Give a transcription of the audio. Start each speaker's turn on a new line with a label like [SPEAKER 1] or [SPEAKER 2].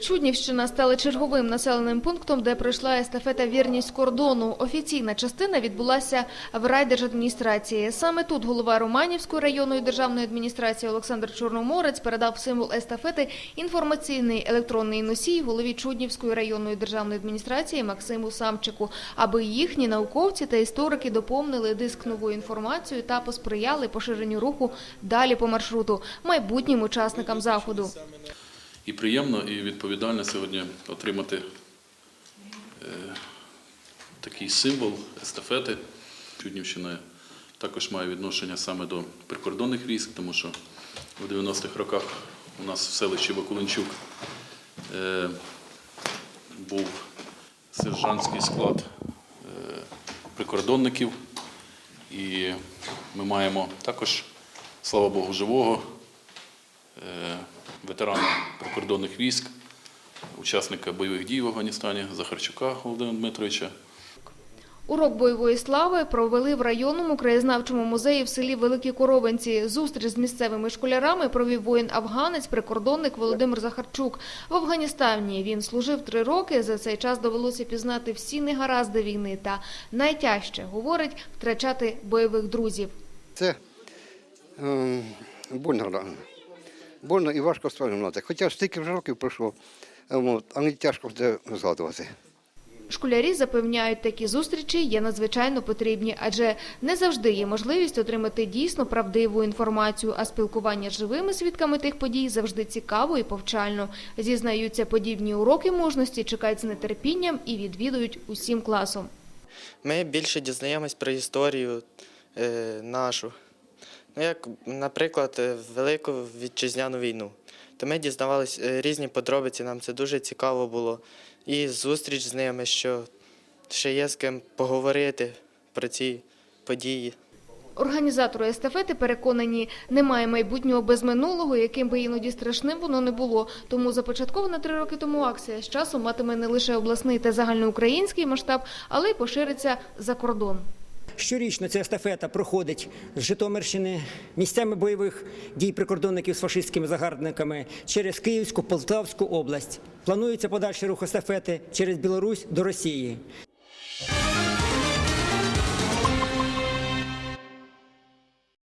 [SPEAKER 1] Чуднівщина стала черговим населеним пунктом, де пройшла естафета «Вірність кордону». Офіційна частина відбулася в райдержадміністрації. Саме тут голова Романівської районної державної адміністрації Олександр Чорноморець передав символ естафети інформаційний електронний носій голові Чуднівської районної державної адміністрації Максиму Самчику, аби їхні науковці та історики доповнили диск новою інформацією та посприяли поширенню руху далі по маршруту майбутнім учасникам заходу.
[SPEAKER 2] І приємно, і відповідально сьогодні отримати е, такий символ естафети. Чуднівщина також має відношення саме до прикордонних військ, тому що в 90-х роках у нас в селищі Вакуленчук е, був сержантський склад е, прикордонників. І ми маємо також, слава Богу, живого ветерана прикордонних військ, учасника бойових дій в Афганістані Захарчука Володимира Дмитровича.
[SPEAKER 1] Урок бойової слави провели в районному краєзнавчому музеї в селі Великі Коровинці. Зустріч з місцевими школярами провів воїн-афганець, прикордонник Володимир Захарчук. В Афганістані він служив три роки. За цей час довелося пізнати всі негаразди війни та найтяжче, говорить, втрачати бойових друзів.
[SPEAKER 3] Це е, больно, да. Больно і важко сприймати. Хоча стільки вже років пройшло, е, от, але тяжко це згадувати.
[SPEAKER 1] Школярі запевняють, такі зустрічі є надзвичайно потрібні, адже не завжди є можливість отримати дійсно правдиву інформацію, а спілкування з живими свідками тих подій завжди цікаво і повчально. Зізнаються, подібні уроки мужності чекають з нетерпінням і відвідують усім класом.
[SPEAKER 4] Ми більше дізнаємось про історію е, нашу. Ну, як, наприклад, е, Велику вітчизняну війну. То ми дізнавалися е, різні подробиці, нам це дуже цікаво було. І зустріч з ними, що ще є з ким поговорити про ці події.
[SPEAKER 1] Організатори естафети переконані, немає майбутнього без минулого, яким би іноді страшним воно не було. Тому започаткована три роки тому акція з часом матиме не лише обласний та загальноукраїнський масштаб, але й пошириться за кордон.
[SPEAKER 5] Щорічно ця естафета проходить з Житомирщини місцями бойових дій прикордонників з фашистськими загарбниками через Київську, Полтавську область. Планується подальший рух естафети через Білорусь до Росії.